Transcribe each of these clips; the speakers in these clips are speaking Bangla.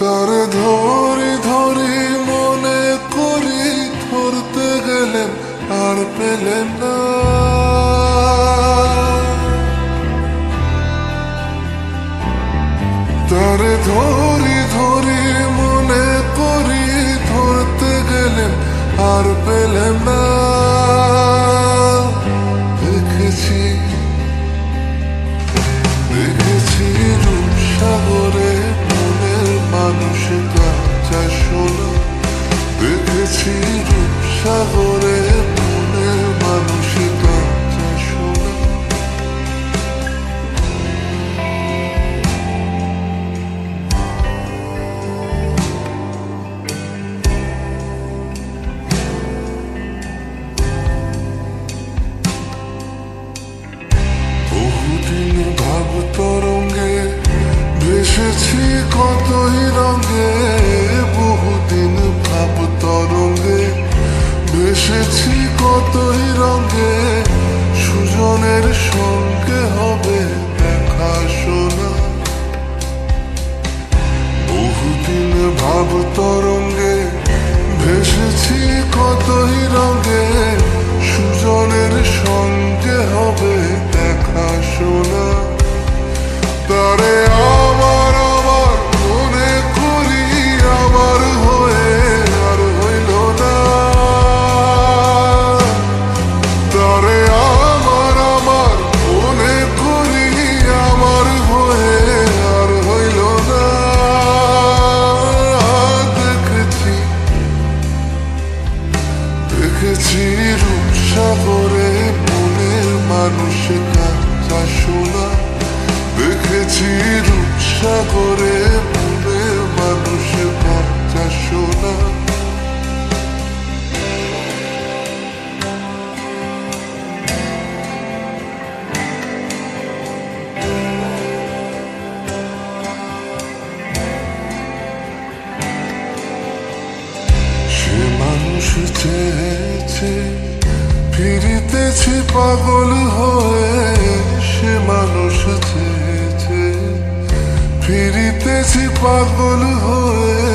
তার ধরি ধরি মনে করি ধরতে গেলেন আর পেলেন না। তার ধরি ধরি মনে করি ধরতে গেলেন আর পেলেন না। সাগরে মনে মানসিক ভাব তরঙ্গে ভেসেছি কতই রঙে। এসেছি কতই রঙে সুজনের সঙ্গে হবে দেখা শোনা বহুদিন ভাবতর করে মনে মানুষে বাচ্চা শোনা। মানুষ ফিরিতেছি পাগল হয়ে সে মানুষ চেয়ে ফিরতেছি পাগল হয়ে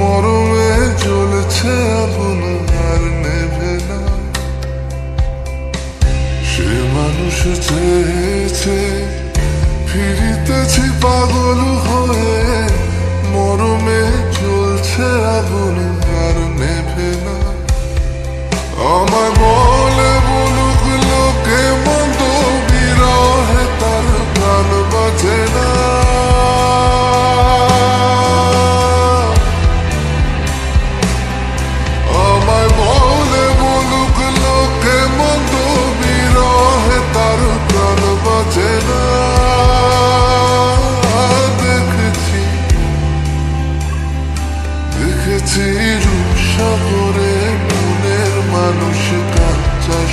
মরমে চলছে আগুন আর নেবে না। সে মানুষ চেয়েছে ফিরিতেছি পাগল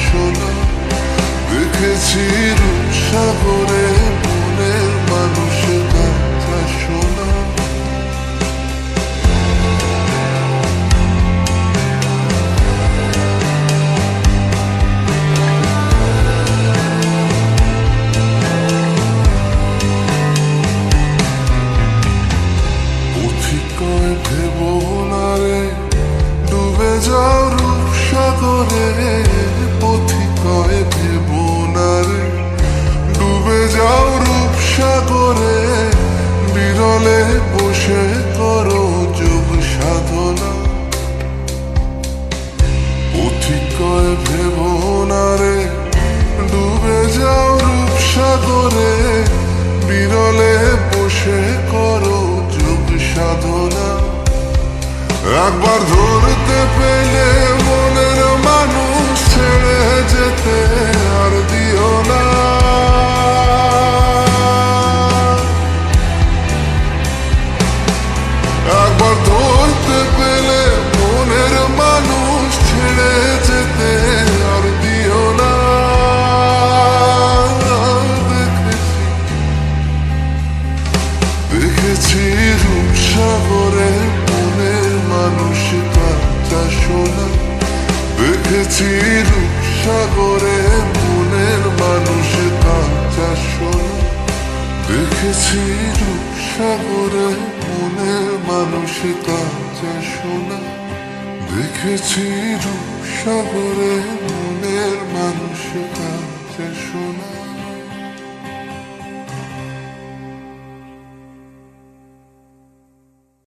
শোনো দেখেছি রূপসাগরে aguardo গেছি রূপসাগরে মনের মানুষ কাঁচা শোনো দেখেছি রূপসাগরে মনের মানুষ কাঁচা শোনা দেখেছি রূপসাগরে মনের মানুষ